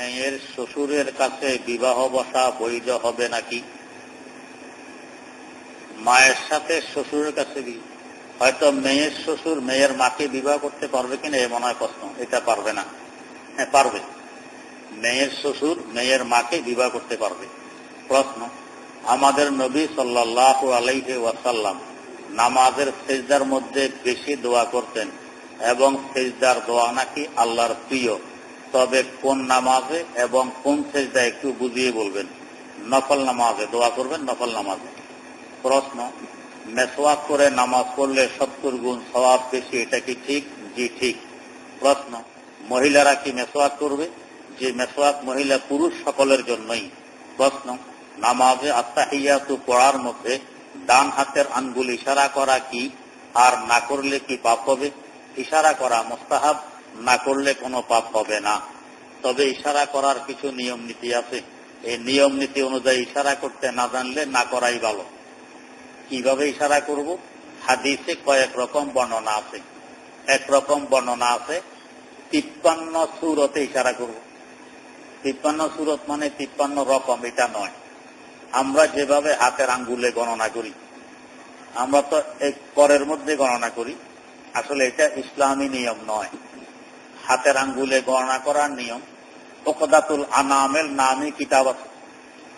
মেয়ের শ্বশুরের কাছে বিবাহ বসা বৈধ হবে নাকি? মায়ের সাথে শ্বশুরের কাছে হয়তো মেয়ের শ্বশুর মেয়ের মাকে বিবাহ করতে পারবে কিনা এ মনে হয় প্রশ্ন। এটা পারবে না। হ্যাঁ পারবে। মেয়ের শ্বশুর মেয়ের মাকে বিবাহ করতে পারবে। প্রশ্ন, আমাদের নবী সাল্লাহ আলাইহি ওয়াসাল্লাম নামাজের সেজদার মধ্যে বেশি দোয়া করতেন এবং সেজদার দোয়া নাকি আল্লাহর প্রিয়? তবে কোন নামাজে এবং কোন সেজদা একটু বুঝিয়ে বলবেন। নফল নামাজে, দোয়া করবেন নফল নামাজে। প্রশ্ন, মেসওয়াক করে নামাজ পড়লে সত্তর গুণ সওয়াব বেশি, এটা কি ঠিক? জি, ঠিক। প্রশ্ন, মহিলারা কি মেসওয়াক করবে? যে মেসওয়াক মহিলা পুরুষ সকলের জন্যই। প্রশ্ন, নামাজে আত্মাহিয়াতু পড়ার মধ্যে ডান হাতের আঙ্গুল ইশারা করা কি? আর না করলে কি পাপ হবে? ইশারা করা মোস্তাহাব। না করলে কোনো পাপ হবে না। তবে ইশারা করার কিছু নিয়ম নীতি আছে। এই নিয়ম নীতি অনুযায়ী ইশারা করতে না জানলে না করাই ভালো। কীভাবে ইশারা করব? হাদিসে কয়েক রকম বর্ণনা আছে। এক রকম বর্ণনা আছে, তিপ্পান্ন সুরতে ইশারা করব। তিপ্পান্ন সুরত মানে তিপ্পান্ন রকম, এটা নয়। আমরা যেভাবে হাতের আঙ্গুলে গণনা করি, আমরা তো এক করের মধ্যে গণনা করি। আসলে এটা ইসলামী নিয়ম নয়। হাতের আঙ্গুলে গণনা করার নিয়ম। ওকদাতুল আনামের নামে কিতাব আছে।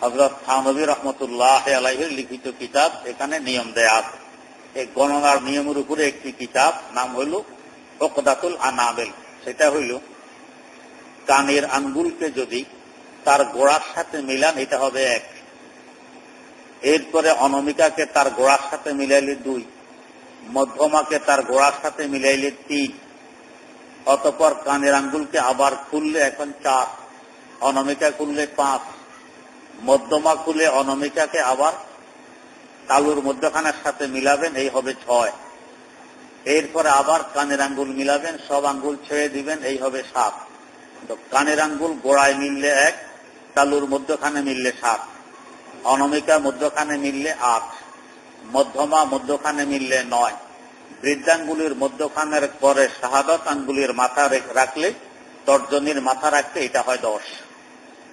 হজরত থানবী রহমতুল্লাহ আলাইহের লিখিত কিতাব এখানে নিয়ম দেয়া আছে। এই গণনার নিয়মের উপরে একটি কিতাব, নাম হইল ওকদাতুল আনাবেল সেটা হইল, কানের আঙ্গুলকে যদি তার গোড়ার সাথে মিলান, এটা হবে এক। এরপরে অনমিকাকে তার গোড়ার সাথে মিলাইলে দুই। মধ্যমাকে তার গোড়ার সাথে মিলাইলে তিন। অতপর কানের আঙ্গুলকে আবার খুললে এখন চার, অনমিকা খুললে পাঁচ, মধ্যমা খুলে অনমিকাকে আবার তালুর মধ্যখানের সাথে মিলাবেন, এই হবে ছয়। এরপরে আবার কানের আঙ্গুল মিলাবেন, সব আঙ্গুল ছেড়ে দিবেন, এই হবে সাত। তো কানের আঙ্গুল গোড়ায় মিললে এক তালুর মধ্যখানে মিললে সাত, অনমিকা মধ্যখানে মিললে আট, মধ্যমা মধ্যখানে মিললে নয়। বৃদ্ধাঙ্গুলির মধ্যখানের পরে শাহাদত আঙ্গুলির মাথা রেখ- রাখলে, তর্জনীর মাথা রাখতে এটা হয় দশ।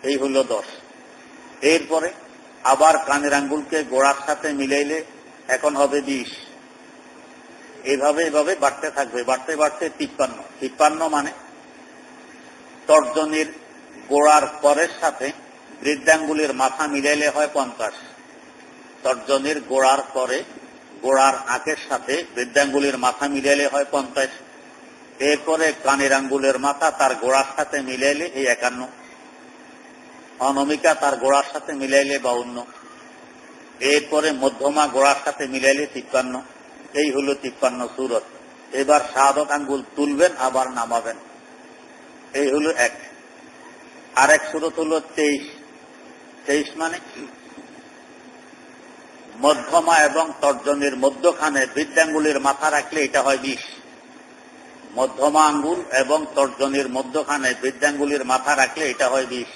এই হলো দশ। এরপরে আবার কানের আঙ্গুলকে গোড়ার সাথে মিলাইলে এখন হবে বিশ। এইভাবে এভাবে বাড়তে থাকবে, বাড়তে বাড়তে তিপ্পান্ন। তিপ্পান্ন মানে তর্জনীর গোড়ার পরের সাথে বৃদ্ধাঙ্গুলির মাথা মিলাইলে হয় পঞ্চাশ। তর্জনীর গোড়ার পরে গোড়ার আঁকের সাথে বৃদ্ধাঙ্গুলির মাথা মিলাইলে হয় পঞ্চাশ। এরপরে কানের আঙ্গুলের মাথা তার গোড়ার সাথে মিলাইলে এই একান্ন। অনমিকা তার গোড়ার সাথে মিলাইলে বাউন্ন। এরপরে মধ্যমা গোড়ার সাথে মিলাইলে তিপ্পান্ন। এই হলো তিপ্পান্ন সুরত। এবার সাধক আঙ্গুল তুলবেন, আবার নামাবেন। এই হলো এক। আর এক সুরত হলো তেইশ। তেইশ মানে মধ্যমা এবং তর্জনীর মধ্যখানে বৃদ্ধাঙ্গুলির মাথা রাখলে এটা হয় বিষ। মধ্যমা আঙ্গুল এবং তর্জনীর মধ্যখানে বৃদ্ধাঙ্গুলির মাথা রাখলে এটা হয় বিশ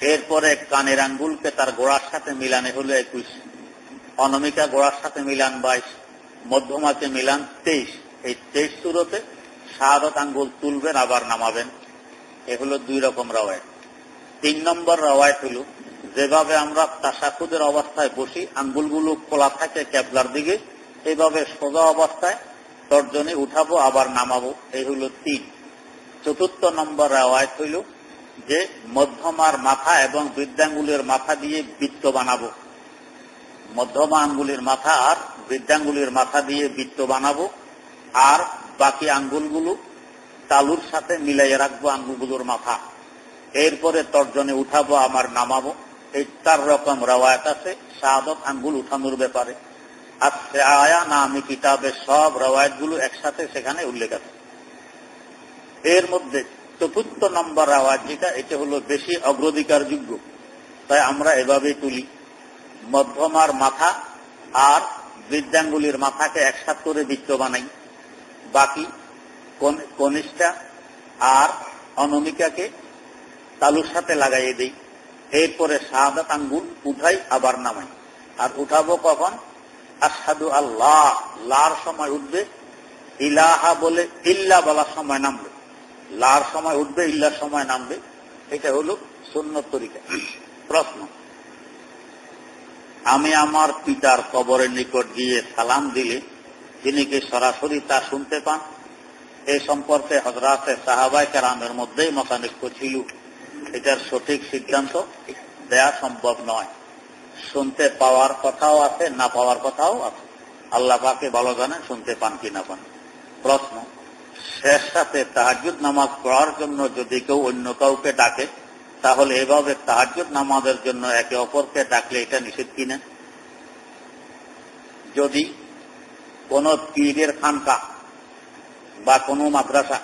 এরপরে কানের আঙ্গুলকে তার গোড়ার সাথে মিলানে হলো একুশ। অনমিকা গোড়ার সাথে মিলান, বাইশ। মধ্যমাকে মিলান, তেইশ। এই তেইশ সুরতে শাহাদত আঙ্গুল তুলবেন, আবার নামাবেন। এ হলো দুই রকম রাওয়ায়ত। তিন নম্বর রাওয়ায়ত হল যেভাবে আমরা তাসাকুদের অবস্থায় বসি, আঙ্গুলগুলো খোলা থাকে ক্যাবলার দিকে এইভাবে সোজা অবস্থায় তর্জনে উঠাবো, আবার নামাবো। এই হলো তিন। চতুর্থ নম্বর রাওয়ায়ত হইল যে মধ্যমার মাথা এবং বৃদ্ধাঙ্গুলের মাথা দিয়ে বৃত্ত বানাবো। মধ্যমা আঙ্গুলের মাথা আর বৃদ্ধাঙ্গুলের মাথা দিয়ে বৃত্ত বানাবো আর বাকি আঙ্গুলগুলো তালুর সাথে মিলাইয়ে রাখব আঙ্গুলগুলোর মাথা। এরপরে তর্জনে উঠাবো আমার নামাবো। এই চার রকম রওয়ায়ত আছে, শাহাদত, আঙ্গুল উঠানোর ব্যাপারে। আর আয়া নামি কিতাবের সব রওয়ায়তগুলো একসাথে সেখানে উল্লেখ আছে। এর মধ্যে চতুর্থ নম্বর আওয়াজ যেটা, এটা হলো বেশি অগ্রাধিকার যোগ্য তাই আমরা এভাবেই তুলি। মধ্যমার মাথা আর বৃদ্ধাঙ্গুলির মাথাকে একসাথ করে বৃত্ত বানাই। বাকি কন- কনিষ্ঠা আর অনমিকাকে তালুর সাথে লাগাইয়ে দিই। এরপরে শাহাদাত আঙ্গুল উঠাই আবার নামাই। আর উঠাবো কখন? আসাদু আল্লাহ, লার সময় উঠবে। ইলাহা বলে ইল্লা বলার সময় নামবে। লার সময় উঠবে, ইল্লার সময় নামবে। এটা হলো সুন্নত তরিকা। প্রশ্ন। আমি আমার পিতার কবরের নিকট গিয়ে সালাম দিলে তিনি কি সরাসরি তা শুনতে পান? এই সম্পর্কে হজরাতে সাহাবাই কারামের মধ্যেই মতানৈক্য ছিল। এটার সঠিক সিদ্ধান্ত দেয়া সম্ভব নয়। শুনতে পাওয়ার কথাও আছে, না পাওয়ার কথাও আছে। আল্লাহ পাকে ভালো জানেন শুনতে পান কি না পান। প্রশ্ন, শেষ সাথে তাহাজুদ নামাজ পড়ার জন্য যদি কেউ অন্য কাউকে ডাকে, তাহলে এভাবে তাহাজুদ নামাজের জন্য একে অপরকে ডাকলে এটা নিষেধ কিনা? যদি কোন পীরের খানকা বা কোনো মাদ্রাসা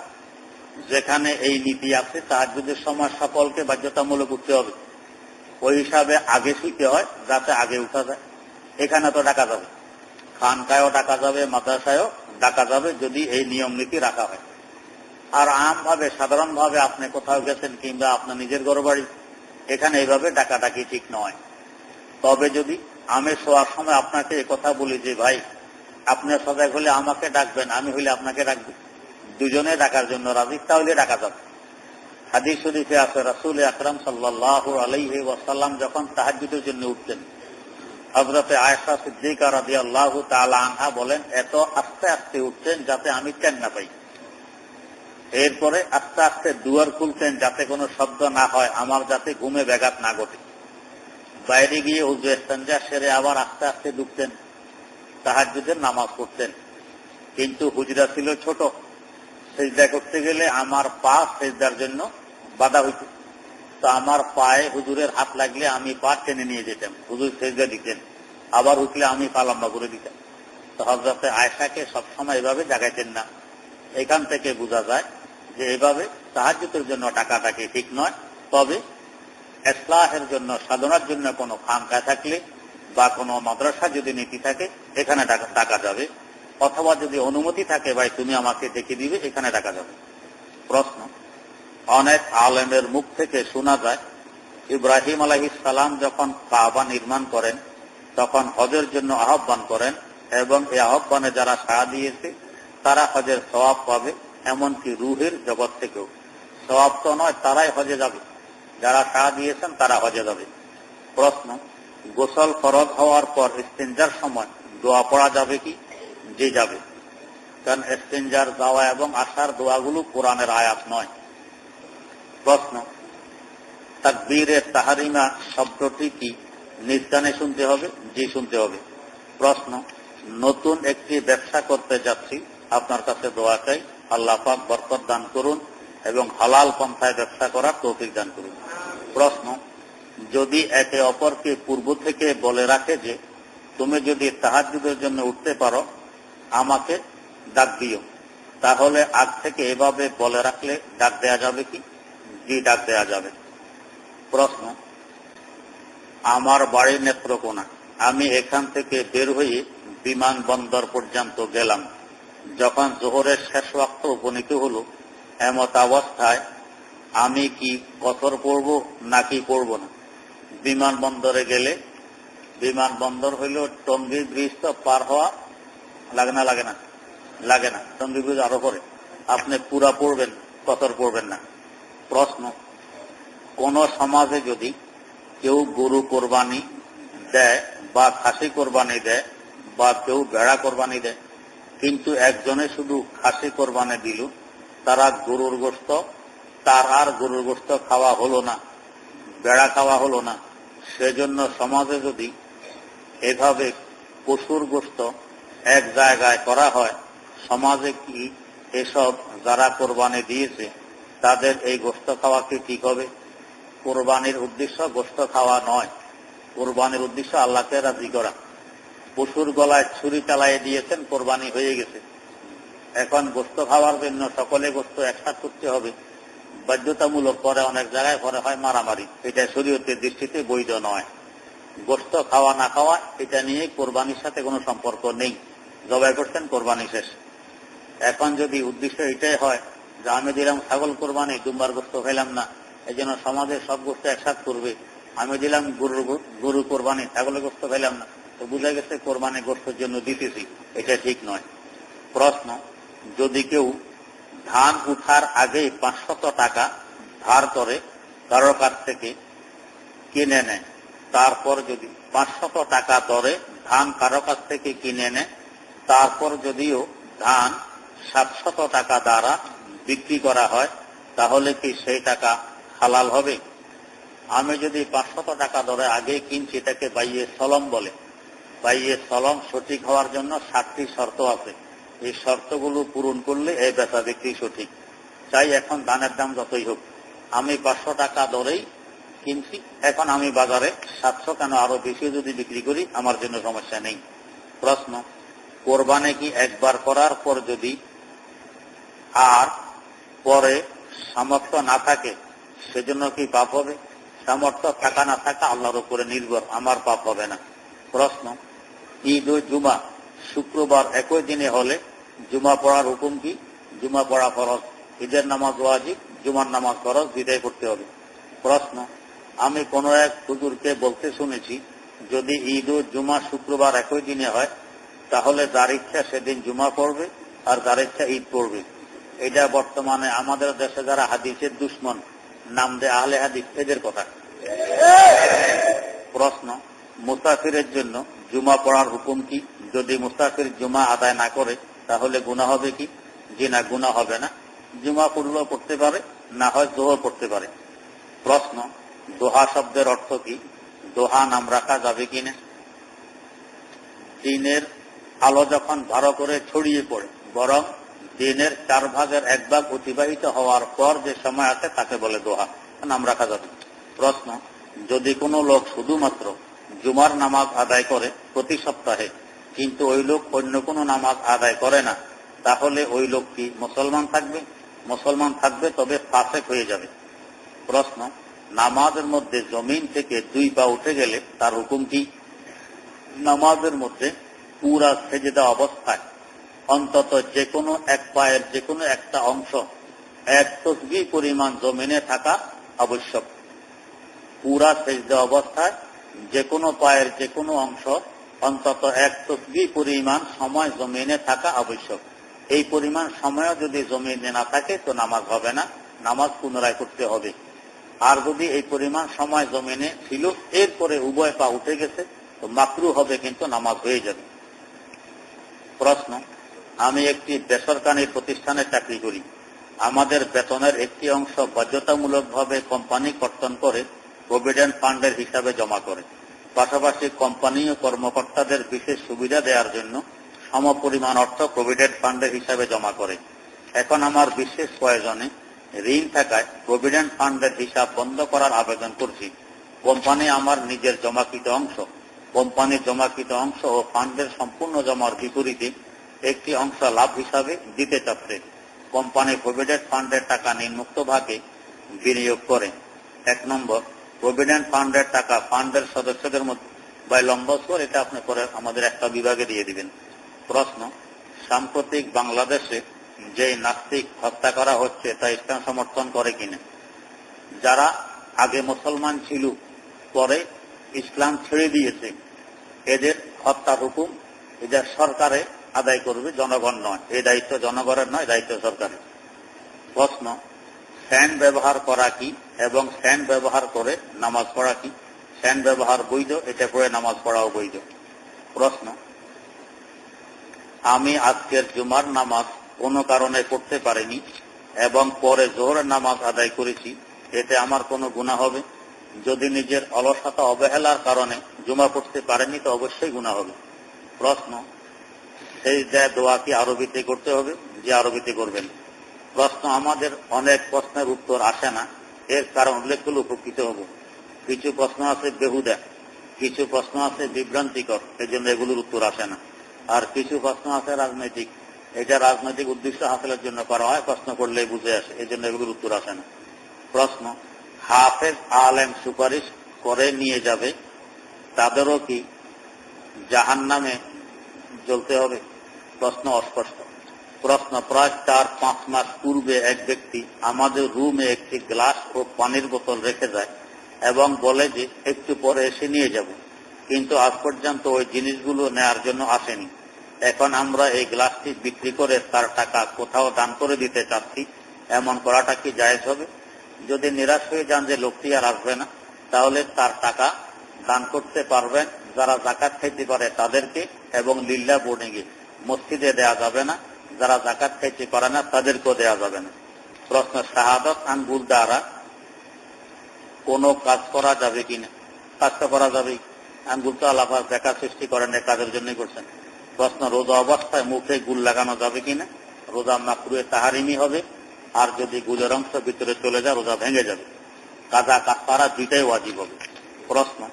যেখানে এই নীতি আছে তাহাজুদের সময় সকলকে বাধ্যতামূলক উঠতে হবে, ওই হিসাবে আগে শুইতে হয়, যাতে আগে উঠা যায়। এখানে তো ডাকা যাবে। খানকায়ও ডাকা যাবে, মাদ্রাসায়ও ডাকা যাবে, যদি এই নিয়ম নীতি রাখা হয়। আর আমভাবে সাধারণভাবে আপনি কোথাও গেছেন কিংবা আপনার নিজের ঘর বাড়ি এখানে এইভাবে ডাকাডাকি ঠিক নয়। তবে যদি আমি শোয়ার সময় আপনাকে কথা বলি যে, ভাই, আপনি সজাগ হলে আমাকে ডাকবেন, আমি হলে আপনাকে ডাকবেন দুজনে ডাকার জন্য রাজি, তাহলে ডাকা যাবে। হাদিস শরীফে আছে, রাসুল আকরাম সাল্লাহ আলাইহি ওয়াসাল্লাম যখন তাহাজুদের জন্য উঠতেন হজরতে আয়সা সিদ্দিকা রাজি আল্লাহ আনহা বলেন, এত আস্তে আস্তে উঠতেন যাতে আমি টেন না পাই। এরপরে আস্তে আস্তে দুয়ার খুলতেন যাতে কোনো শব্দ না হয়, আমার যাতে ঘুমে ব্যাঘাত না ঘটে। বাইরে গিয়ে উজু এস্তানজা সেরে আবার আস্তে আস্তে ঢুকতেন তাহাজুদের নামাজ পড়তেন। কিন্তু হুজরা ছিল ছোট। সেজদা করতে গেলে আমার পা সেজদার জন্য বাধা হইত। তো আমার পায়ে হুজুরের হাত লাগলে আমি পা টেনে নিয়ে যেতাম। হুজুর সেজদা দিতেন। আবার উঠলে আমি পা লম্বা করে দিতাম। তো হজরতে আয়সাকে সবসময় এভাবে জাগাইতেন না। এখান থেকে বোঝা যায় যে এভাবে সাহায্যের জন্য টাকাটাকে ঠিক নয়। তবে এসলাহের জন্য, সাধনার জন্য কোনো খামকা থাকলে বা কোনো মাদ্রাসা যদি নীতি থাকে, এখানে টাকা যাবে। অথবা যদি অনুমতি থাকে, ভাই, তুমি আমাকে দেখে দিবে, এখানে টাকা যাবে। প্রশ্ন। অনেক আলেমের মুখ থেকে শোনা যায়, ইব্রাহিম সালাম যখন কাবা নির্মাণ করেন, তখন হজের জন্য আহ্বান করেন, এবং এই আহ্বানে যারা সাড়া দিয়েছে, তারা হজের সবাব পাবে, এমনকি রুহের জগৎ থেকেও। সবাব তো নয়, তারাই হজে যাবে। যারা সাড়া দিয়েছেন, তারা হজে যাবে। প্রশ্ন। গোসল ফরজ হওয়ার পর ইস্তেঞ্জার সময় দোয়া পড়া যাবে কি? যে যাবে। কারণ এক্সচেঞ্জার যাওয়া এবং আসার দোয়াগুলো কোরআনের আয়াত নয়। প্রশ্ন তাকবীরের তাহারিমা শব্দটি কি? নির্দানে শুনতে হবে, জি শুনতে হবে। প্রশ্ন, নতুন একটি ব্যবসা করতে যাচ্ছি, আপনার কাছে দোয়া চাই, আল্লাহ পাক বরকত দান করুন এবং হালাল পন্থায় ব্যবসা করার তৌফিক দান করুন। প্রশ্ন, যদি একে অপরকে পূর্ব থেকে বলে রাখে যে, তুমি যদি তাহাজুদের জন্য উঠতে পারো আমাকে ডাক দিও। তাহলে আগ থেকে এভাবে বলে রাখলে ডাক দেয়া যাবে কি? জি, ডাক দেয়া যাবে। প্রশ্ন, আমার বাড়ি নেত্রকোনা। আমি এখান থেকে বের হয়ে বিমানবন্দর পর্যন্ত গেলাম। যখন জোহরের শেষ ওয়াক্ত উপনীত হল, এমত অবস্থায় আমি কি কসর পড়ব নাকি পড়ব না? বিমানবন্দরে গেলে, বিমানবন্দর হইল টঙ্গী ব্রিজ তো পার হওয়া লাগে না লাগে না লাগে না। ব্রিজ আরও করে। আপনি পুরা পড়বেন কসর পড়বেন না? প্রশ্ন, কোন সমাজে যদি কেউ গরু কোরবানি দেয় বা খাসি কোরবানি দেয় বা কেউ ভেড়া কোরবানি দেয়, কিন্তু একজনে শুধু খাসি কোরবানি দিল, তারা গরুর গোস্ত, তার আর গরুর গোস্ত খাওয়া হলো না বেড়া খাওয়া হলো না। সেজন্য সমাজে যদি এভাবে পশুর গোস্ত এক জায়গায় করা হয়। সমাজে কি এসব যারা কোরবানি দিয়েছে, তাদের এই গোস্ত খাওয়া কি ঠিক হবে? কোরবানির উদ্দেশ্য গোস্ত খাওয়া নয়। কোরবানির উদ্দেশ্য আল্লাহকে রাজি করা। পশুর গলায় ছুরি চালাইয়ে দিয়েছেন, কোরবানি হয়ে গেছে। এখন গোস্ত খাওয়ার জন্য সকলে গোস্ত একসাথ করতে হবে। বাধ্যতামূলক করে অনেক জায়গায় করে হয় মারামারি। এটা শরীয়তের দৃষ্টিতে বৈধ নয়। গোস্ত খাওয়া না খাওয়া, এটা নিয়ে কোরবানির সাথে কোনো সম্পর্ক নেই। জবাই করছেন, কোরবানি শেষ। এখন যদি উদ্দেশ্য এটাই হয় যে আমি দিলাম ছাগল কোরবানি, দুম্বার গোস্ত খাইলাম না এই জন্য সমাজের সব গোস্ত একসাথ করবে। আমি দিলাম গরুর গরু কোরবানি, ছাগলের গোস্ত খাইলাম না। তো বুঝা গেছে কোরবানি গোস্তের জন্য দিতেছি, এটা ঠিক নয়। প্রশ্ন, যদি কেউ ধান উঠার আগে পাঁচশত টাকা ধার করে, কারোর কাছ থেকে কিনে নেয়, তারপর যদি পাঁচশত টাকা দরে ধান কারও কাছ থেকে কিনে নেয় তারপর যদিও ধান সাতশত টাকা দ্বারা বিক্রি করা হয়, তাহলে কি সেই টাকা হালাল হবে? আমি যদি পাঁচশত টাকা দরে আগে কিনছি, এটাকে বাইয়ে সলম বলে। বাইয়ে সলম সঠিক হওয়ার জন্য সাতটি শর্ত আছে। এই শর্তগুলো পূরণ করলে এই বেচা বিক্রি সঠিক। চাই এখন ধানের দাম যতই হোক। আমি পাঁচশো টাকা দরেই কিনছি, এখন আমি বাজারে সাতশো কেন আরও বেশি যদি বিক্রি করি, আমার জন্য সমস্যা নেই। প্রশ্ন। কোরবানে কি একবার করার পর যদি আর পরে সামর্থ্য না থাকে, সেজন্য কি পাপ হবে? সামর্থ্য থাকা না থাকা আল্লাহর উপরে নির্ভর, আমার পাপ হবে না। প্রশ্ন, ঈদ ও জুমা শুক্রবার একই দিনে হলে জুমা পড়ার হুকুম কি? জুমা পড়া ফরজ। ঈদের নামাজ ওয়াজিব, জুমার নামাজ ফরজ বিদায় করতে হবে। প্রশ্ন, আমি কোন এক হুজুরকে বলতে শুনেছি, যদি ঈদ ও জুমা শুক্রবার একই দিনে হয় তাহলে যার ইচ্ছা সেদিন জুমা পড়বে আর যার ইচ্ছা ঈদ পড়বে। এটা বর্তমানে আমাদের দেশে যারা হাদিসের দুশ্মন, নাম দেয় আহলে হাদিস, এদের কথা। প্রশ্ন, মুসাফিরের জন্য জুমা পড়ার হুকুম কি? যদি মুসাফির জুমা আদায় না করে, তাহলে গুণা হবে কি? যে না গুণা হবে না। জুমা পড়লেও পড়তে পারে, না হয় জোহর পড়তে পারে। প্রশ্ন, দোহা শব্দের অর্থ কি? দোহা নাম রাখা যাবে কিনা দিনের আলো যখন ভালো করে ছড়িয়ে পড়ে, বরং দিনের চার ভাগের এক ভাগ অতিবাহিত হওয়ার পর যে সময় আছে তাকে বলে দোহা। নাম রাখা যাবে প্রশ্ন, যদি কোনো লোক শুধুমাত্র জুমার নামাজ আদায় করে প্রতি সপ্তাহে, কিন্তু ওই লোক অন্য কোনো নামাজ আদায় করে না, তাহলে ওই লোক কি মুসলমান থাকবে? মুসলমান থাকবে তবে ফাসেক হয়ে যাবে। প্রশ্ন, নামাজের মধ্যে জমিন থেকে দুই পা উঠে গেলে তার হুকুম কি? নামাজের মধ্যে পুরা সেজেদা অবস্থায়। অন্তত যে কোনো এক পায়ের যে কোনো একটা অংশ, এক তসবি পরিমাণ জমিনে থাকা আবশ্যক। পুরা সেজদা অবস্থায় যে কোনো পায়ের যে কোনো অংশ, অন্তত এক তসবি পরিমাণ সময় জমিনে থাকা আবশ্যক। এই পরিমাণ সময়ও যদি জমিনে না থাকে তো নামাজ হবে না, নামাজ পুনরায় করতে হবে। আর যদি এই পরিমাণ সময় জমিনে ছিল, এরপরে উভয় পা উঠে গেছে, তো মাকরু হবে কিন্তু নামাজ হয়ে যাবে। প্রশ্ন, আমি একটি বেসরকারি প্রতিষ্ঠানে চাকরি করি। আমাদের বেতনের একটি অংশ বাধ্যতামূলকভাবে কোম্পানি কর্তন করে প্রভিডেন্ট ফান্ডের হিসাবে জমা করে। পাশাপাশি কোম্পানি ও কর্মকর্তাদের বিশেষ সুবিধা দেওয়ার জন্য সমপরিমাণ অর্থ প্রভিডেন্ট ফান্ডের হিসাবে জমা করে। এখন আমার বিশেষ প্রয়োজনে ঋণ থাকায় প্রভিডেন্ট ফান্ডের হিসাব বন্ধ করার আবেদন করছি। কোম্পানি আমার নিজের জমাকৃত অংশ। কোম্পানির জমাকৃত অংশ ও ফান্ডের সম্পূর্ণ জমার বিপরীতে একটি অংশ লাভ হিসাবে দিতে চাচ্ছে। কোম্পানি প্রভিডেন্ট ফান্ডের টাকা নিম্মুক্ত ভাগে বিনিয়োগ করে। এক নম্বর, প্রভিডেন্ট ফান্ডের টাকা ফান্ডের সদস্যদের মধ্যে বা লম্বস্কর এটা আপনি পরে আমাদের একটা বিভাগে দিয়ে দিবেন। প্রশ্ন, সাম্প্রতিক বাংলাদেশে যে নাস্তিক হত্যা করা হচ্ছে, তা ইসলাম সমর্থন করে কিনা? যারা আগে মুসলমান ছিল, পরে ইসলাম ছেড়ে দিয়েছে। এদের হত্যার হুকুম এদের সরকারে আদায় করবে, জনগণ নয়। এই দায়িত্ব জনগণের নয় দায়িত্ব সরকারের। প্রশ্ন, ফ্যান ব্যবহার করা কি এবং ফ্যান ব্যবহার করে নামাজ পড়া কি? ফ্যান ব্যবহার বৈধ এটা করে নামাজ পড়াও বৈধ। প্রশ্ন, আমি আজকের জুমার নামাজ কোনো কারণে পড়তে পারিনি এবং পরে জোহরের নামাজ আদায় করেছি, এতে আমার কোনো গুণা হবে? যদি নিজের অলসতা অবহেলার কারণে জুমা পড়তে পারেনি তো অবশ্যই গুণা হবে। প্রশ্ন সেই দেয় দোয়া কি আরবিতে করতে হবে? যে আরবিতে করবেন। প্রশ্ন, আমাদের অনেক প্রশ্নের উত্তর আসে না। এর কারণ উল্লেখগুলো উপকৃত হব। কিছু প্রশ্ন আছে বেহুদা, কিছু প্রশ্ন আছে বিভ্রান্তিকর এই জন্য এগুলোর উত্তর আসে না। আর কিছু প্রশ্ন আছে রাজনৈতিক। এটা রাজনৈতিক উদ্দেশ্য হাসিলের জন্য করা হয়, প্রশ্ন করলে বুঝে আসে এই জন্য এগুলোর উত্তর আসে না। প্রশ্ন হাফেজ আলেম সুপারিশ করে নিয়ে যাবে, তাদেরও কি জাহান নামে জ্বলতে হবে? প্রশ্ন অস্পষ্ট। প্রশ্ন প্রায় চার পাঁচ মাস পূর্বে এক ব্যক্তি আমাদের রুমে একটি গ্লাস ও পানির বোতল রেখে যায় এবং বলে যে, একটু পরে এসে নিয়ে যাব। কিন্তু আজ পর্যন্ত ওই জিনিসগুলো নেয়ার জন্য আসেনি। এখন আমরা এই গ্লাসটি বিক্রি করে তার টাকা কোথাও দান করে দিতে চাচ্ছি। এমন করাটা কি জায়েজ হবে? যদি নিরাশ হয়ে যান যে লোকটি আর আসবে না, তাহলে তার টাকা দান করতে পারবেন। যারা জাকাত খাইতে পারে তাদেরকে এবং লিল্লা বোর্ডিংয়ে মসজিদে দেয়া যাবে না। যারা জাকাত খাইতে পারে না, তাদেরকেও দেয়া যাবে না। প্রশ্ন, শাহাদত আঙ্গুল দ্বারা কোনো কাজ করা যাবে কিনা কাজটা করা যাবে আঙ্গুল তো আলাপা দেখা সৃষ্টি করেন কাজের জন্যই করছেন। প্রশ্ন, রোজা অবস্থায় মুখে গুল লাগানো যাবে কিনা রোজা মাকরুয়ে তাহারিমি হবে। আর যদি গুলের অংশ ভিতরে চলে যায়, রোজা ভেঙে যাবে। কাজা কাফারা দুইটাই ওয়াজিব হবে। প্রশ্ন,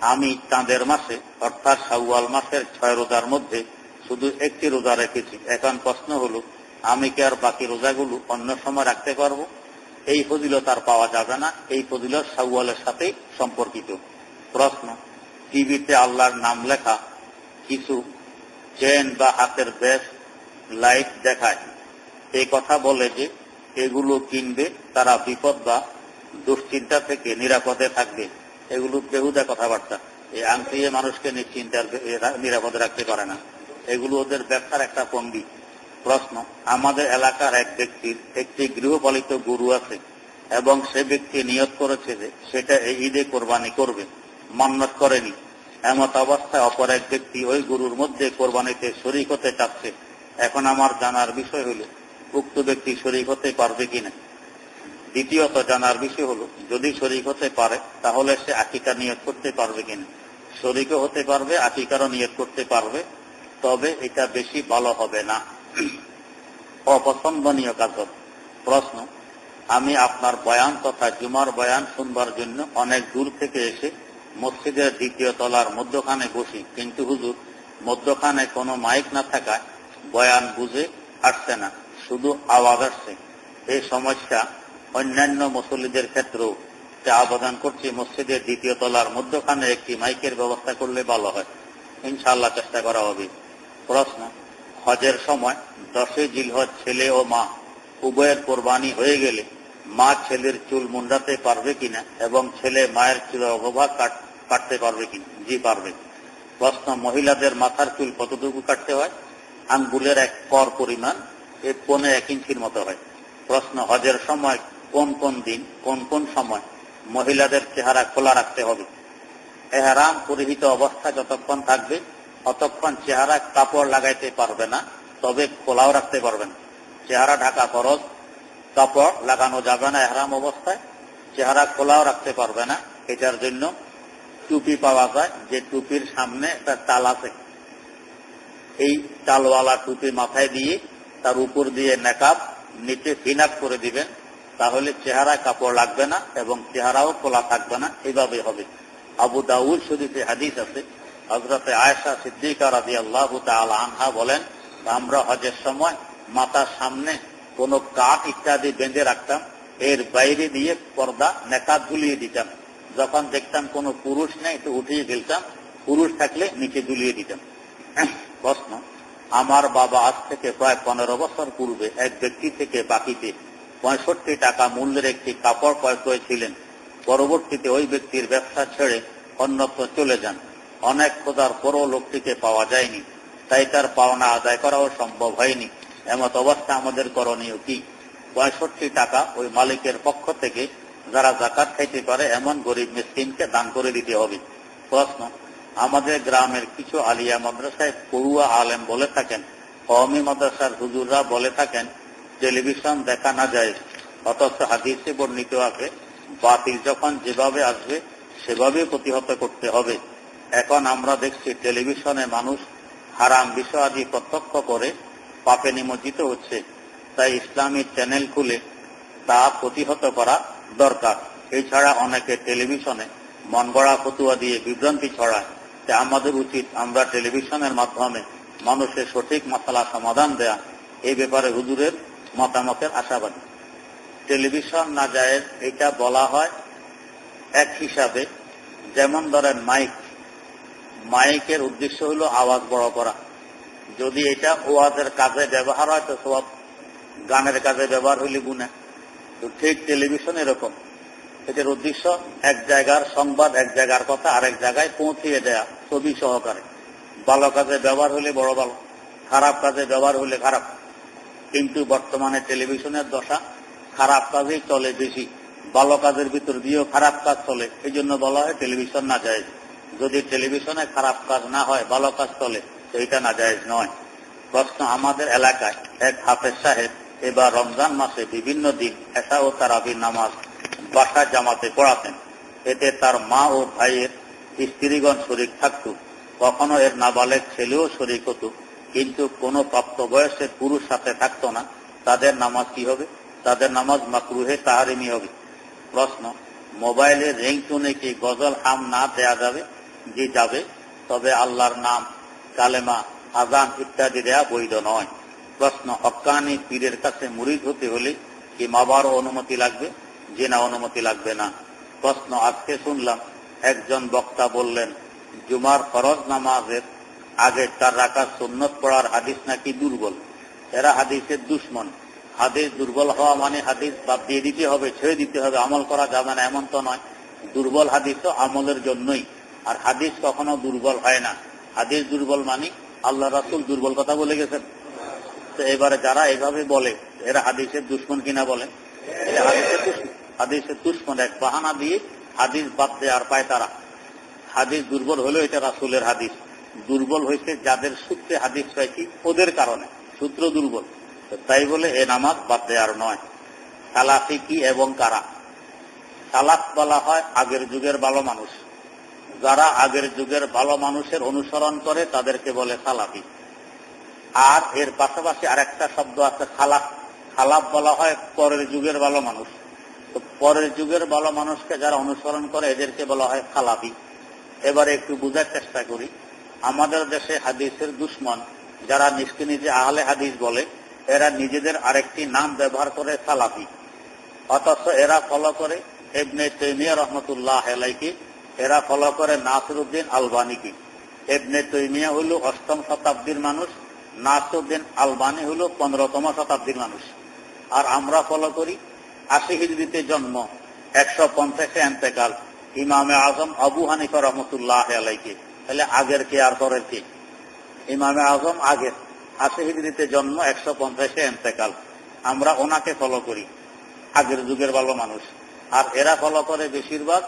আমি চাঁদের মাসে, অর্থাৎ শাওয়াল মাসের ছয় রোজার মধ্যে শুধু একটি রোজা রেখেছি। এখন প্রশ্ন হলো, আমি কি আর বাকি রোজাগুলো অন্য সময় রাখতে পারব? এই ফজিলত আর পাওয়া যাবে না। এই ফজিলত শাওয়ালের সাথে সম্পর্কিত। প্রশ্ন, টিভিতে আল্লাহর নাম লেখা কিছু চেন বা হাতের বেশ লাইট দেখায়? এই কথা বলে যে, এগুলো কিনবে, তারা বিপদ বা দুশ্চিন্তা থেকে নিরাপদে থাকবে। এগুলো বেহুদা কথাবার্তা। এই আংটি মানুষকে নিশ্চিন্তার নিরাপদে রাখতে পারে না। এগুলো ওদের ব্যবসার একটা পন্ডি প্রশ্ন, আমাদের এলাকার এক ব্যক্তির একটি গৃহপালিত গরু আছে, এবং সে ব্যক্তি নিয়ত করেছে যে, সেটা এই ঈদে কোরবানি করবে। মান্নত করেনি। এমত অবস্থায় অপর এক ব্যক্তি ওই গরুর মধ্যে কোরবানিতে শরিক হতে চাচ্ছে। এখন আমার জানার বিষয় হলো উক্ত ব্যক্তি শরিক হতে পারবে কিনা? দ্বিতীয়ত জানার বিষয় হলো, যদি শরিক হতে পারে, তাহলে সে আকিকা নিয়োগ করতে পারবে কিনা? শরিকও হতে পারবে, আকিকারও নিয়োগ করতে পারবে, তবে এটা বেশি ভালো হবে না। অপছন্দনীয় কাজ প্রশ্ন, আমি আপনার বয়ান তথা জুমার বয়ান শুনবার জন্য অনেক দূর থেকে এসে মসজিদের দ্বিতীয় তলার মধ্যখানে বসি, কিন্তু হুজুর, মধ্যখানে কোনো মাইক না থাকায় বয়ান বুঝে আসছে না। শুধু আওয়াজ আসছে। এই সমস্যা অন্যান্য মুসল্লিদের ক্ষেত্রেও যে করছি। মসজিদের দ্বিতীয় তলার মধ্যখানে একটি মাইকের ব্যবস্থা করলে ভালো হয়। ইনশাআল্লাহ চেষ্টা করা হবে। প্রশ্ন, হজের সময় দশই জিলহজ ছেলে ও মা উভয়ের কোরবানি হয়ে গেলে মা ছেলের চুল মুন্ডাতে পারবে কিনা এবং ছেলে মায়ের চুল অগভাগ কাটতে পারবে কিনা? জি, পারবে। প্রশ্ন, মহিলাদের মাথার চুল কতটুকু কাটতে হয়? আঙ্গুলের এক কর পরিমাণ এ পনে এক ইঞ্চির মতো হয়। প্রশ্ন, হজের সময় কোন কোন দিন, কোন কোন সময় মহিলাদের চেহারা খোলা রাখতে হবে? এহারাম, পরিহিত অবস্থা যতক্ষণ থাকবে অতক্ষণ চেহারা কাপড় লাগাইতে পারবে না, তবে খোলাও রাখতে পারবে না। চেহারা ঢাকা খরচ কাপড় লাগানো যাবে না এহারাম অবস্থায়, চেহারা খোলাও রাখতে পারবে না, এটার জন্য টুপি পাওয়া যায়, যে টুপির সামনে একটা তাল আছে। এই তালওয়ালা টুপি মাথায় দিয়ে তার উপর দিয়ে নেকাব, নিচে ফিনাপ করে দিবেন, তাহলে চেহারা কাপড় লাগবে না এবং চেহারাও খোলা থাকবে না। এইভাবে হবে। আবু দাউদ শরীফে হাদিস আছে। হজরতে আয়সা সিদ্দিকা রাজি আল্লাহ আনহা বলেন, আমরা হজের সময় মাথার সামনে কোন কাঠ ইত্যাদি বেঁধে রাখতাম। এর বাইরে দিয়ে পর্দা নেকাত ঝুলিয়ে দিতাম। যখন দেখতাম কোনো পুরুষ নেই, তো উঠিয়ে ফেলতাম। পুরুষ থাকলে নিচে ঝুলিয়ে দিতাম। প্রশ্ন আমার বাবা আজ থেকে প্রায় পনেরো বছর পূর্বে এক ব্যক্তি থেকে বাকিতে পঁয়ষট্টি টাকা মূল্যের একটি কাপড় ক্রয় করেছিলেন। পরবর্তীতে ওই ব্যক্তির ব্যবসা ছেড়ে অন্যত্র চলে যান। অনেক খোঁজার পরও লোকটিকে পাওয়া যায়নি। তাই তার পাওনা আদায় করাও সম্ভব হয়নি। এমত অবস্থা আমাদের করণীয় কি? পঁয়ষট্টি টাকা ওই মালিকের পক্ষ থেকে যারা জাকাত খাইতে পারে, এমন গরিব মিসকিনকে দান করে দিতে হবে। প্রশ্ন আমাদের গ্রামের কিছু আলিয়া মাদ্রাসায় পড়ুয়া আলেম বলে থাকেন। কওমি মাদ্রাসার হুজুররা বলে থাকেন, টেলিভিশন দেখা না যায়, অথচ হাদিসে বর্ণিত আছে, বাতিল যখন যেভাবে আসবে সেভাবে প্রতিহত করতে হবে। এখন আমরা দেখছি টেলিভিশনে মানুষ হারাম বিষয় আদি প্রত্যক্ষ করে পাপে নিমজ্জিত হচ্ছে। তাই ইসলামী চ্যানেল খুলে তা প্রতিহত করা দরকার। এছাড়া অনেকে টেলিভিশনে মন গড়া ফতুয়া দিয়ে বিভ্রান্তি ছড়ায়। যে আমাদের উচিত আমরা টেলিভিশনের মাধ্যমে মানুষের সঠিক মশলা সমাধান দেয়া। এই ব্যাপারে হুজুরের মতামতের আশাবাদী। টেলিভিশন না যায়, এটা বলা হয় এক হিসাবে। যেমন ধরেন মাইক। মাইকের উদ্দেশ্য হলো আওয়াজ বড় করা। যদি এটা ওয়াজের কাজে ব্যবহার হয়, তো সব গানের কাজে ব্যবহার হইলে গুণে। তো ঠিক টেলিভিশন এরকম। এটার উদ্দেশ্য এক জায়গার সংবাদ, এক জায়গার কথা, আরেক জায়গায় পৌঁছিয়ে দেয়া ছবি সহকারে। ভালো কাজে ব্যবহার হলে বড় ভালো, খারাপ কাজে ব্যবহার হলে খারাপ। কিন্তু বর্তমানে টেলিভিশনের দশা, খারাপ কাজেই চলে বেশি। ভালো কাজের ভিতর দিয়েও খারাপ কাজ চলে এই জন্য বলা হয় টেলিভিশন না যায় যদি টেলিভিশনে খারাপ কাজ না হয়, ভালো কাজ চলে এটা না যায় নয়। প্রশ্ন আমাদের এলাকায়, এক হাফেজ সাহেব, এবার রমজান মাসে বিভিন্ন দিন এসা ও তারাবির নামাজ বাসা জামাতে পড়াতেন। এতে তার মা ও ভাইয়ের স্ত্রীগণ শরিক থাকত। কখনো এর নাবালেক ছেলেও শরিক হতো। কিন্তু কোনো প্রাপ্তবয়সের পুরুষ সাথে থাকতো না। তাদের নামাজ কি হবে? তাদের নামাজ মাকরুহে তাহারিমি হবে। প্রশ্ন, মোবাইলে রিংটোনে কি গজল হাম না দেয়া যাবে? যে যাবে। তবে আল্লাহর নাম, কালেমা আজান ইত্যাদি দেয়া বৈধ নয়। প্রশ্ন হক্কানি পীরের কাছে মুরিদ হতে হলে কি মাবারও অনুমতি লাগবে? যে না অনুমতি লাগবে না। প্রশ্ন আজকে শুনলাম, একজন বক্তা বললেন, জুমার ফরজ নামাজের আগে তার রাখা সুন্নত পড়ার হাদিস নাকি দুর্বল? এরা হাদিসের দুশ্মন। হাদিস দুর্বল হওয়া মানে হাদিস বাদ দিয়ে দিতে হবে, ছেড়ে দিতে হবে, আমল করা যাবে না, এমন তো নয়। দুর্বল হাদিস তো আমলের জন্যই। আর হাদিস কখনো দুর্বল হয় না। হাদিস দুর্বল মানে আল্লাহ রাসুল দুর্বল কথা বলে গেছেন। তো এবারে যারা এভাবে বলে, এরা হাদিসের দুশ্মন কিনা বলে? এরা হাদিসের দুশ্মন। হাদিসের দুশ্মন এক বাহানা দিয়ে হাদিস দেয় আর পায় তারা। হাদিস দুর্বল হলেও এটা রাসুলের হাদিস। দুর্বল হয়েছে যাদের সূত্রে হাদিস পাইছি ওদের কারণে। সূত্র দুর্বল। তাই বলে এ নামাজ বাদ দেওয়ার নয়। সালাফি কি এবং কারা? সালাফ বলা হয় আগের যুগের ভালো মানুষ। যারা আগের যুগের ভালো মানুষের অনুসরণ করে তাদেরকে বলে সালাফি। আর এর পাশাপাশি আরেকটা শব্দ আছে খালাফ। খালাফ বলা হয় পরের যুগের ভালো মানুষ। পরের যুগের ভালো মানুষকে যারা অনুসরণ করে, এদেরকে বলা হয় খালাফি। এবারে একটু বোঝার চেষ্টা করি। আমাদের দেশে হাদিসের দুশ্মন, যারা নিজকে নিজে আহলে হাদিস বলে, এরা নিজেদের আরেকটি নাম ব্যবহার করে সালাফি। অথচ এরা ফলো করে এবনে তৈমিয়া রহমতুল্লাহ হেলাইকে এরা ফলো করে নাসরুদ্দিন আলবানিকে। এবনে তৈমিয়া হইল অষ্টম শতাব্দীর মানুষ, নাসরুদ্দিন আলবানি হইল পনেরোতম শতাব্দীর মানুষ। আর আমরা ফলো করি আশি হিজড়িতে জন্ম, একশো পঞ্চাশে এন্তেকাল, ইমামে আজম আবু হানিফা রহমতুল্লাহ আলাইকে তাহলে আগের কে আর পরের কে? ইমামে আজম আগের আশি হিজড়িতে জন্ম, একশো পঞ্চাশে এন্তেকাল। আমরা ওনাকে ফলো করি, আগের যুগের ভালো মানুষ। আর এরা ফলো করে বেশিরভাগ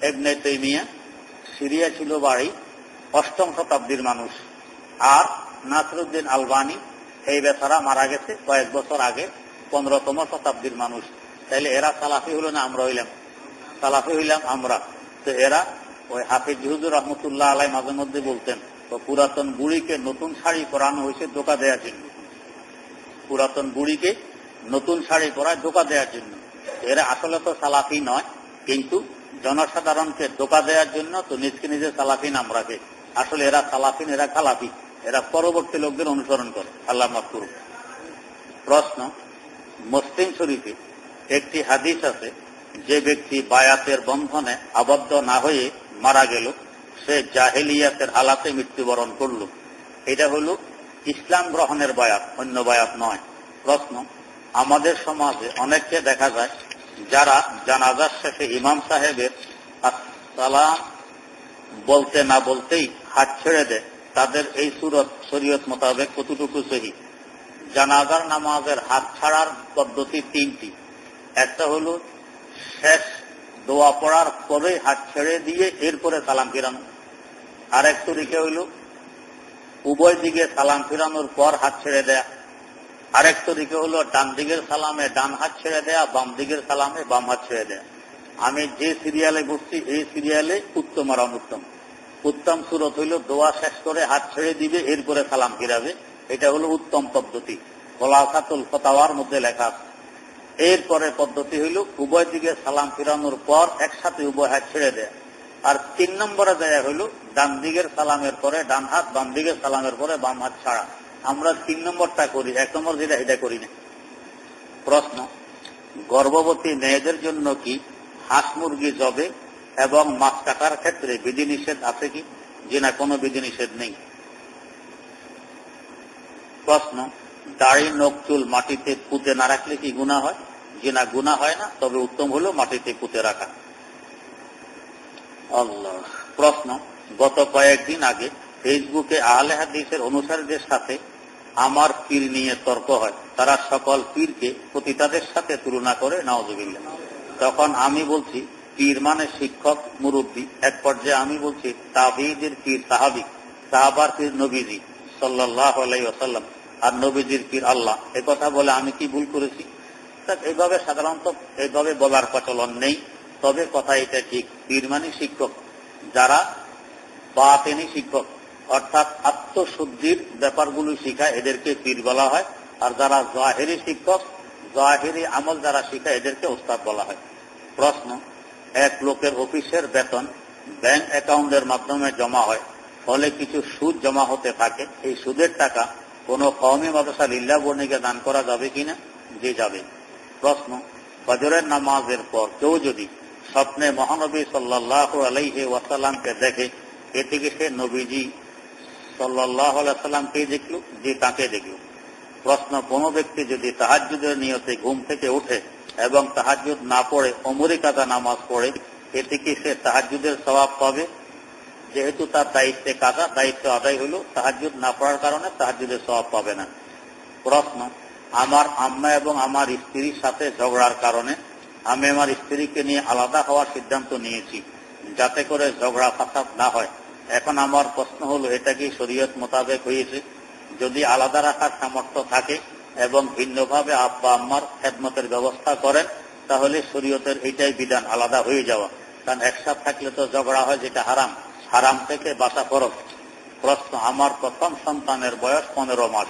এবনে তৈমিয়া সিরিয়া ছিল বাড়ি, অষ্টম শতাব্দীর মানুষ। আর নাসরুদ্দিন আলবানি, এই বেচারা মারা গেছে কয়েক বছর আগে, পনেরোতম শতাব্দীর মানুষ। তাইলে এরা সালাফি হলো না, আমরা হইলাম। সালাফি হইলাম আমরা। তো এরা ওই হাফিজ রহমতুল্লাহ আলাই মাঝে মধ্যে বলতেন, তো পুরাতন বুড়িকে নতুন শাড়ি পরানো হয়েছে ধোকা দেওয়ার জন্য। পুরাতন বুড়িকে নতুন শাড়ি পরায় ধোকা দেওয়ার জন্য। এরা আসলে তো সালাফি নয়, কিন্তু জনসাধারণকে ধোকা দেওয়ার জন্য তো নিজকে নিজে সালাফি নাম রাখে। আসলে এরা সালাফিন এরা খালাফি। এরা পরবর্তী লোকদের অনুসরণ করে। আল্লাহ মাফ প্রশ্ন মুসলিম শরীফে একটি হাদিস আছে, যে ব্যক্তি বায়াতের বন্ধনে আবদ্ধ না হয়ে মারা গেল, সে জাহেলিয়াতের হালাতে মৃত্যুবরণ করল। এটা হল ইসলাম গ্রহণের বায়াত, অন্য বায়াত নয়। প্রশ্ন, আমাদের সমাজে অনেককে দেখা যায় যারা জানাজার শেষে ইমাম সাহেবের সালাম বলতে না বলতেই হাত ছেড়ে দেয়। তাদের এই সুরত শরীয়ত মোতাবেক কতটুকু সহি? জানাজার নামাজের হাত ছাড়ার পদ্ধতি তিনটি। একটা হলো শেষ দোয়া পড়ার পরে হাত ছেড়ে দিয়ে এরপরে সালাম ফিরানো। আর এক তরিকে হইল, উভয় দিকে সালাম ফিরানোর পর হাত ছেড়ে দেয়া। আরেক তরিকে হলো, ডান দিকের সালামে ডান হাত ছেড়ে দেয়া, বাম দিকের সালামে বাম হাত ছেড়ে দেয়া। আমি যে সিরিয়ালে বসছি, এই সিরিয়ালে উত্তম আর অনুত্তম। উত্তম সুরত হইল, দোয়া শেষ করে হাত ছেড়ে দিবে, এরপরে সালাম ফিরাবে। এটা হলো উত্তম পদ্ধতি। খোলাফাতুল ফতাওয়ার মধ্যে লেখা আছে। এরপরে পদ্ধতি হইল, উভয় দিকে সালাম ফিরানোর পর একসাথে উভয় হাত ছেড়ে দেয়। আর তিন নম্বরে দেয়া হইল, ডান দিকের সালামের পরে ডান হাত, বাম দিকের সালামের পরে বাম হাত ছাড়া। আমরা তিন নম্বরটা করি, এক নম্বর যেটা, এটা করি না। প্রশ্ন, গর্ভবতী মেয়েদের জন্য কি হাঁস মুরগি জবে এবং মাছ কাটার ক্ষেত্রে বিধিনিষেধ আছে কি? যে না, কোনো বিধিনিষেধ নেই। প্রশ্ন দাড়ি, নখ, চুল মাটিতে পুঁতে না রাখলে কি গুণা হয়? যে না গুণা হয় না, তবে উত্তম হলো মাটিতে পুঁতে রাখা। আল্লাহ। প্রশ্ন, গত কয়েকদিন আগে ফেসবুকে আহলে হাদিসের অনুসারীদের সাথে আমার পীর নিয়ে তর্ক হয়। তারা সকল পীরকে পতিতাদের সাথে তুলনা করে নওয়াজবিল্লা তখন আমি বলছি, পীর মানে শিক্ষক, মুরব্বী। এক পর্যায়ে আমি বলছি, তাবিদের পীর সাহাবি সাহাবার পীর নবীজি সাল্লাহ আলাইসাল্লাম আর নবীজির পীর আল্লাহ। এ কথা বলে আমি কি ভুল করেছি? তা এইভাবে সাধারণত এইভাবে বলার প্রচলন নেই। তবে কথা এটা ঠিক, পীর মানে শিক্ষক। যারা বাতেনি শিক্ষক, অর্থাৎ আত্মশুদ্ধির ব্যাপারগুলো শিখায়, এদেরকে পীর বলা হয়। আর যারা জাহেরি শিক্ষক, জাহেরি আমল যারা শিখায়, এদেরকে ওস্তাদ বলা হয়। প্রশ্ন, এক লোকের অফিসের বেতন ব্যাংক অ্যাকাউন্টের মাধ্যমে জমা হয়, ফলে কিছু সুদ জমা হতে থাকে। এই সুদের টাকা কোনো কওমি মাদ্রাসা লিল্লা বর্ণিকে দান করা যাবে কিনা? যে যাবে। প্রশ্ন, ফজরের নামাজের পর কেউ যদি স্বপ্নে মহানবী সাল্লাহ আলাইহি ওয়াসাল্লামকে দেখে, এ থেকে সে নবীজি সাল্লাহ সাল্লামকে দেখল? যে তাকে দেখল। প্রশ্ন, কোন ব্যক্তি যদি তাহাজুদের নিয়তে ঘুম থেকে উঠে এবং তাহাজুদ না পড়ে অমরি কাদা নামাজ পড়ে এতে সে তাহাজুদের স্বভাব পাবে? যেহেতু তার দায়িত্বে কাদা, দায়িত্ব আদায় হলো তাহাজুদ না পড়ার কারণে তাহাজুদের স্বভাব পাবে না। প্রশ্ন, আমার আম্মা এবং আমার স্ত্রীর সাথে ঝগড়ার কারণে আমি আমার স্ত্রীকে নিয়ে আলাদা হওয়ার সিদ্ধান্ত নিয়েছি, যাতে করে ঝগড়া ফাসাদ না হয়। এখন আমার প্রশ্ন হলো, এটা কি শরীয়ত মোতাবেক হয়েছে? যদি আলাদা রাখার সামর্থ্য থাকে এবং ভিন্নভাবে আব্বা আম্মার খেদমতের ব্যবস্থা করেন, তাহলে শরীয়তের এটাই বিধান, আলাদা হয়ে যাওয়া। কারণ একসাথ থাকলে তো ঝগড়া হয়, যেটা হারাম। হারাম থেকে বাঁচা ফরক প্রশ্ন, আমার প্রথম সন্তানের বয়স পনেরো মাস।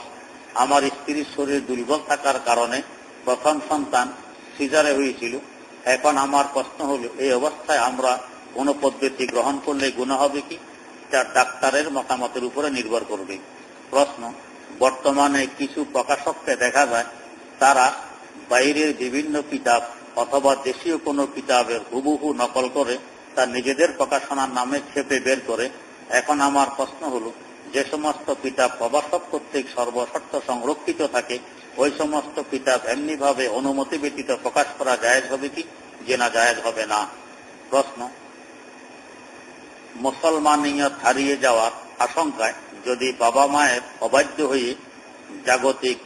আমার স্ত্রীর শরীর দুর্বল থাকার কারণে প্রথম সন্তান সিজারে হয়েছিল। এখন আমার প্রশ্ন হল, এই অবস্থায় আমরা কোন পদ্ধতি গ্রহণ করলে গুণ হবে কি? তা ডাক্তারের মতামতের উপরে নির্ভর করবে। প্রশ্ন, বর্তমানে কিছু প্রকাশককে দেখা যায়, তারা বাইরের বিভিন্ন কিতাব অথবা দেশীয় কোনো কিতাবের হুবহু নকল করে তা নিজেদের প্রকাশনার নামে ছেপে বের করে। এখন আমার প্রশ্ন হলো, যে সমস্ত কিতাব প্রবাসক কর্তৃক সর্বশর্ত সংরক্ষিত থাকে, ওই সমস্ত কিতাব এমনিভাবে অনুমতি ব্যতীত প্রকাশ করা জায়েজ হবে কি, যে না জায়েজ হবে না? প্রশ্ন মুসলমানিয়ত হারিয়ে যাওয়ার আশঙ্কায় যদি বাবা মায়ের অবাধ্য হয়ে জাগতিক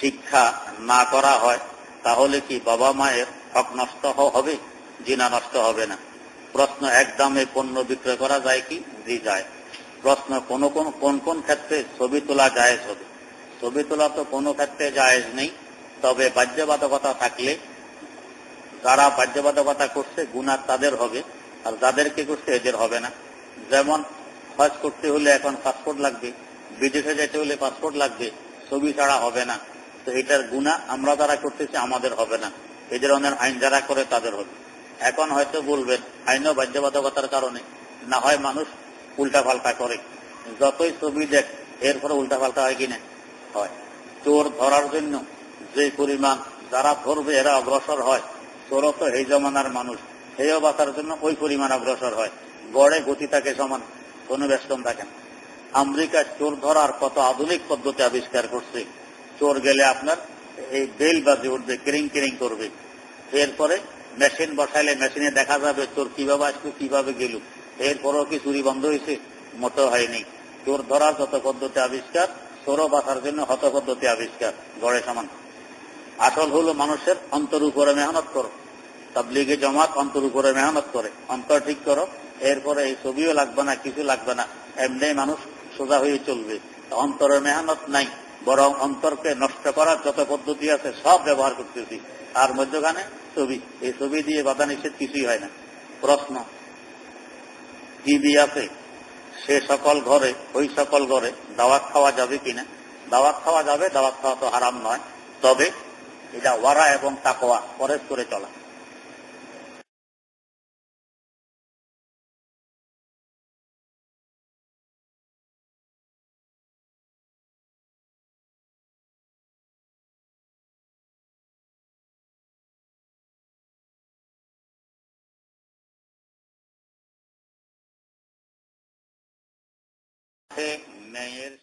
শিক্ষা না করা হয়, তাহলে কি বাবা মায়ের হক নষ্ট হবে, জিনা নষ্ট হবে না? প্রশ্ন এক দামে পণ্য বিক্রয় করা যায় কি? জি, যায়। প্রশ্ন কোন কোন কোন ক্ষেত্রে ছবি তোলা জায়েজ হবে? ছবি তোলা তো কোনো ক্ষেত্রে জায়েজ নেই। তবে বাহ্যবাদকতা থাকলে যারা বাহ্যবাদকতা করছে গুণার তাদের হবে। আর যাদেরকে করছে, এদের হবে না। যেমন হজ করতে হলে এখন পাসপোর্ট লাগবে, বিদেশে যেতে হলে পাসপোর্ট লাগবে, ছবি ছাড়া হবে না। তো এটার গুণা আমরা যারা করতেছি, আমাদের হবে না। এদের অনেক আইন যারা করে, তাদের হবে। এখন হয়তো বলবেন আইন বাধ্যবাধকতার কারণে। না হয় মানুষ উল্টা পাল্টা করে। যতই ছবি দেখ, এরপরে উল্টা পাল্টা হয় কিনা হয়। চোর ধরার জন্য যে পরিমাণ যারা ধরবে, এরা অগ্রসর হয়। চোরও তো এই জমানার মানুষ। হেয় বাঁচার জন্য ওই পরিমাণ অগ্রসর হয়। গড়ে গতি থাকে সমান। কোনো ব্যস্তম থাকে না আমেরিকা চোর ধরার কত আধুনিক পদ্ধতি আবিষ্কার করছে। চোর গেলে আপনার এই বেল বাজে উঠবে, কিরিং কিরিং করবে। এরপরে মেশিন বসাইলে মেশিনে দেখা যাবে তোর কীভাবে আসলো কীভাবে গেল। এরপরও কি চুরি বন্ধ হয়েছে মোটেও হয়নি। চোর ধরার যত পদ্ধতি আবিষ্কার চোরও বাঁচার জন্য হত পদ্ধতি আবিষ্কার, গড়ে সমান। আসল হলো মানুষের অন্তর উপরে মেহনত করো। তাবলিগে জমাত অন্তর উপরে মেহনত করে। অন্তর ঠিক করো, এরপরে এই ছবিও লাগবে না, কিছু লাগবে না। এমনি মানুষ সোজা হয়ে চলবে। অন্তরের মেহনত নাই, বরং অন্তরকে নষ্ট করার যত পদ্ধতি আছে সব ব্যবহার করতেছি। আর মধ্যখানে ছবি, এই ছবি দিয়ে বাধা নিষেধ কিছুই হয় না। প্রশ্ন টিভি আছে? সে সকল ঘরে, ওই সকল ঘরে দাওয়াত খাওয়া যাবে কিনা? দাওয়াত খাওয়া যাবে, দাওয়াত খাওয়া তো হারাম নয়। তবে এটা ওয়ারা এবং তাকোয়া পরেশ করে চলা। মেয়ের